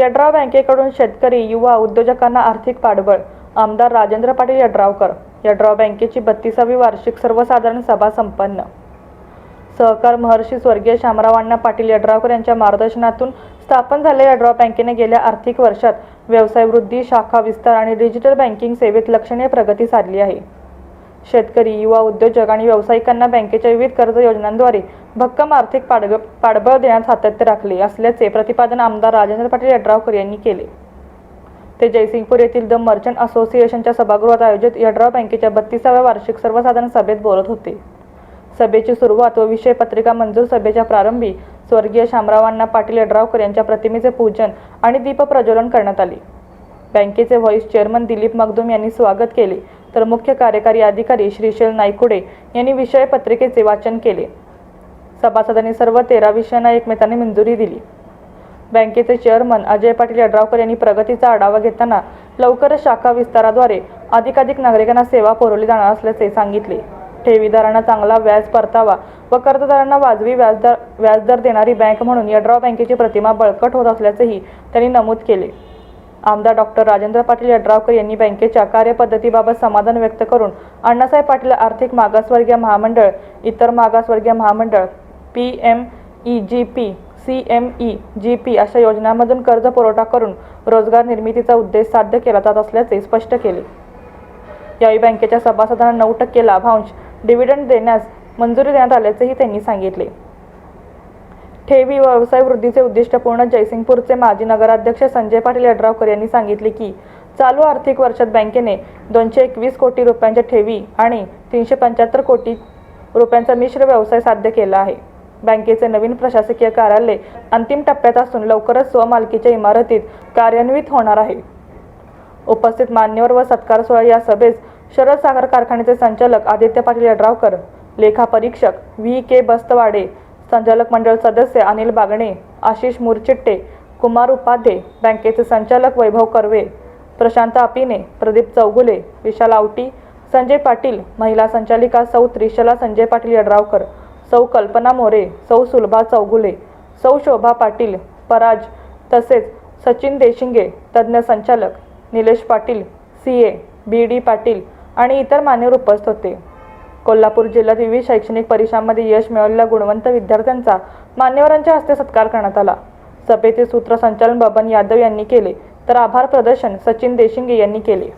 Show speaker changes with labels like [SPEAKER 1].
[SPEAKER 1] यड्राव बँकेकडून शेतकरी युवा उद्योजकांना आर्थिक पाठबळ आमदार राजेंद्र पाटील यड्रावकर यड्राव बँकेची बत्तीसावी वार्षिक सर्वसाधारण सभा संपन्न सहकार महर्षी स्वर्गीय शामराव अण्णा पाटील यड्रावकर यांच्या मार्गदर्शनातून स्थापन झालेल्या यड्राव बँकेने गेल्या आर्थिक वर्षात व्यवसाय वृद्धी शाखा विस्तार आणि डिजिटल बँकिंग सेवेत लक्षणीय प्रगती साधली आहे शेतकरी युवा उद्योजक आणि व्यावसायिकांना बँकेच्या विविध कर्ज योजनांद्वारे भक्कम आर्थिक पाडग पाठबळ देण्यात सातत्य राखले असल्याचे प्रतिपादन आमदार राजेंद्र पाटील यड्रावकर यांनी केले ते जयसिंगपूर येथील द मर्चंट असोसिएशनच्या सभागृहात आयोजित यड्राव बँकेच्या बत्तीसाव्या वार्षिक सर्वसाधारण सभेत बोलत होते सभेची सुरुवात व विषय पत्रिका मंजूर सभेच्या प्रारंभी स्वर्गीय शामरावांना पाटील यड्रावकर यांच्या प्रतिमेचे पूजन आणि दीपप्रज्वलन करण्यात आले बँकेचे व्हाईस चेअरमन दिलीप मगदुम यांनी स्वागत केले तर मुख्य कार्यकारी अधिकारी श्रीशैल नायकुडे यांनी विषय पत्रिकेचे वाचन केले सभासदांनी सर्व तेरा विषयांना एकमेकांनी मंजुरी दिली बँकेचे चेअरमन अजय पाटील यड्रावकर यांनी प्रगतीचा आढावा घेताना लवकरच शाखा विस्ताराद्वारे अधिकाधिक नागरिकांना सेवा पुरवली जाणार असल्याचे सांगितले ठेवीदारांना चांगला व्याज परतावा व कर्जदारांना वाजवी व्याजदर व्याजदर देणारी बँक म्हणून यड्राव बँकेची प्रतिमा बळकट होत असल्याचेही त्यांनी नमूद केले आमदार डॉक्टर राजेंद्र पाटील यड्रावकर यांनी बँकेच्या कार्यपद्धतीबाबत समाधान व्यक्त करून अण्णासाहेब पाटील आर्थिक मागासवर्गीय महामंडळ इतर मागासवर्गीय महामंडळ P M E G P C M E G P अशा योजनांमधून कर्ज पुरवठा करून रोजगार निर्मितीचा उद्देश साध्य केला जात असल्याचे स्पष्ट केले यावेळी बँकेच्या सभासदांना नऊ टक्के लाभांश डिव्हिडंड देण्यास मंजुरी देण्यात आल्याचेही त्यांनी सांगितले ठेवी व्यवसाय वृद्धीचे उद्दिष्ट पूर्ण जयसिंगपूरचे माजी नगराध्यक्ष संजय पाटील यड्रावकर यांनी सांगितले की चालू आर्थिक वर्षात बँकेने दोनशे एकवीस कोटी रुपयांच्या ठेवी आणि तीनशे पंच्याहत्तर कोटी रुपयांचा मिश्र व्यवसाय साध्य केला आहे बँकेचे नवीन प्रशासकीय कार्यालय अंतिम टप्प्यात असून लवकरच स्वमालकीच्या इमारतीत कार्यान्वित होणार आहे उपस्थित मान्यवर व सत्कार सोहळा या सभेस शरद सागर कारखान्याचे संचालक आदित्य पाटील यड्रावकर लेखापरीक्षक व्ही के बस्तवाडे संचालक मंडळ सदस्य अनिल बागणे आशिष मुरचिट्टे कुमार उपाध्ये बँकेचे संचालक वैभव कर्वे प्रशांत अपिने प्रदीप चौगुले विशाल आवटी संजय पाटील महिला संचालिका सौ त्रिशला संजय पाटील यड्रावकर सौ कल्पना मोरे सौ सुलभा चौगुले सौ शोभा पाटील पराज तसेच सचिन देशिंगे तज्ज्ञ संचालक Nilesh Patil C A B D Patil आणि इतर मान्यवर उपस्थित होते कोल्हापूर जिल्ह्यात विविध शैक्षणिक परीक्षांमध्ये यश मिळवलेल्या गुणवंत विद्यार्थ्यांचा मान्यवरांच्या हस्ते सत्कार करण्यात आला सभेचे सूत्रसंचालन बबन यादव यांनी केले तर आभार प्रदर्शन सचिन देशिंगे यांनी केले